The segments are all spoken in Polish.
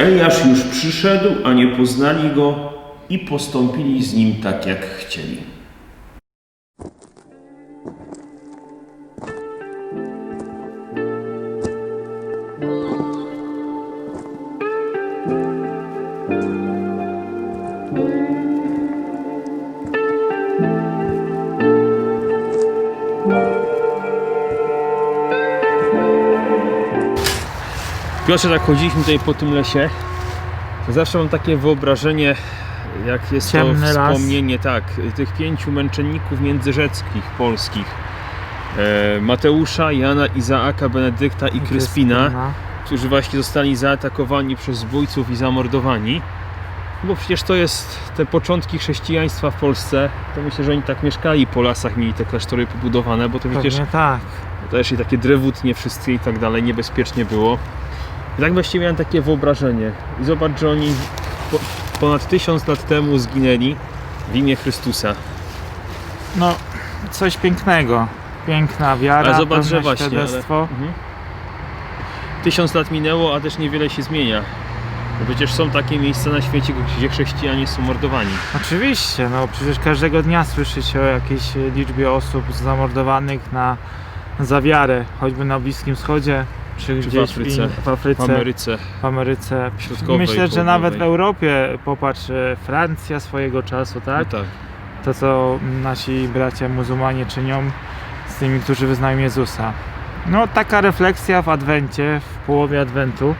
Eliasz już przyszedł, a nie poznali go i postąpili z nim tak, jak chcieli. Piotrze, tak chodziliśmy tutaj po tym lesie, to zawsze mam takie wyobrażenie, jak jest Ciemny to las. wspomnienie, tak, tych pięciu męczenników międzyrzeckich polskich. E, Mateusza, Jana, Izaaka, Benedykta i Kryspina, którzy właśnie zostali zaatakowani przez zbójców i zamordowani. Bo przecież to jest te początki chrześcijaństwa w Polsce. To myślę, że oni tak mieszkali po lasach, mieli te klasztory pobudowane, bo to przecież Pewnie tak. też i takie drewutnie wszystkie i tak dalej, niebezpiecznie było. Tak właściwie miałem takie wyobrażenie. I zobacz, że oni po, ponad tysiąc lat temu zginęli w imię Chrystusa. No, coś pięknego. Piękna wiara, Ale zobacz, że właśnie. Ale, świadectwo. mhm. Tysiąc lat minęło, a też niewiele się zmienia. Bo przecież są takie miejsca na świecie, gdzie chrześcijanie są mordowani. Oczywiście, no przecież każdego dnia słyszy się o jakiejś liczbie osób zamordowanych na za wiarę, choćby na Bliskim Wschodzie, czy, Czy w gdzieś Afryce, in- w Afryce, W Ameryce. w Ameryce. Środkowej, Myślę, że nawet w. Europie, popatrz, e, Francja swojego czasu, tak? No tak. To, co nasi bracia muzułmanie czynią z tymi, którzy wyznają Jezusa. No, taka refleksja w Adwencie, w połowie Adwentu,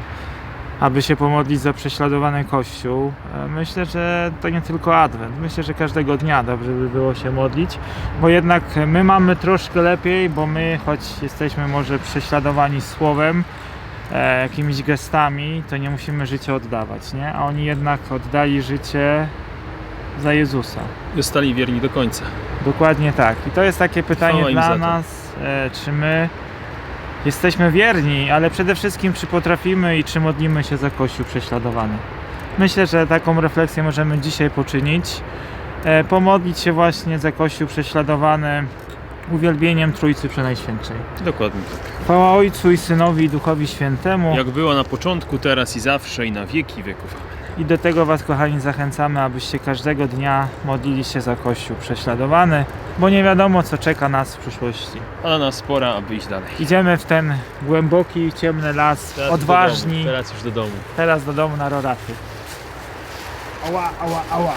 aby się pomodlić za prześladowany Kościół. E, Myślę, że to nie tylko Adwent. Myślę, że każdego dnia dobrze by było się modlić, bo jednak my mamy troszkę lepiej, bo my, choć jesteśmy może prześladowani słowem, e, jakimiś gestami, to nie musimy życia oddawać, nie? A oni jednak oddali życie za Jezusa. Zostali wierni do końca. Dokładnie tak. I to jest takie pytanie Chwała dla nas, e, czy my jesteśmy wierni, ale przede wszystkim czy potrafimy i czy modlimy się za Kościół prześladowany. Myślę, że taką refleksję możemy dzisiaj poczynić. E, pomodlić się właśnie za Kościół prześladowany uwielbieniem Trójcy Przenajświętszej. Dokładnie tak. Chwała Ojcu i Synowi i Duchowi Świętemu. Jak było na początku, teraz i zawsze i na wieki wieków. I do tego Was, kochani, zachęcamy, abyście każdego dnia modlili się za Kościół prześladowany, bo nie wiadomo, co czeka nas w przyszłości. A na nas pora, aby iść dalej. Idziemy w ten głęboki, ciemny las, Teraz odważni, Do. Teraz już do domu. teraz do domu na roraty. Ała, ała, ała.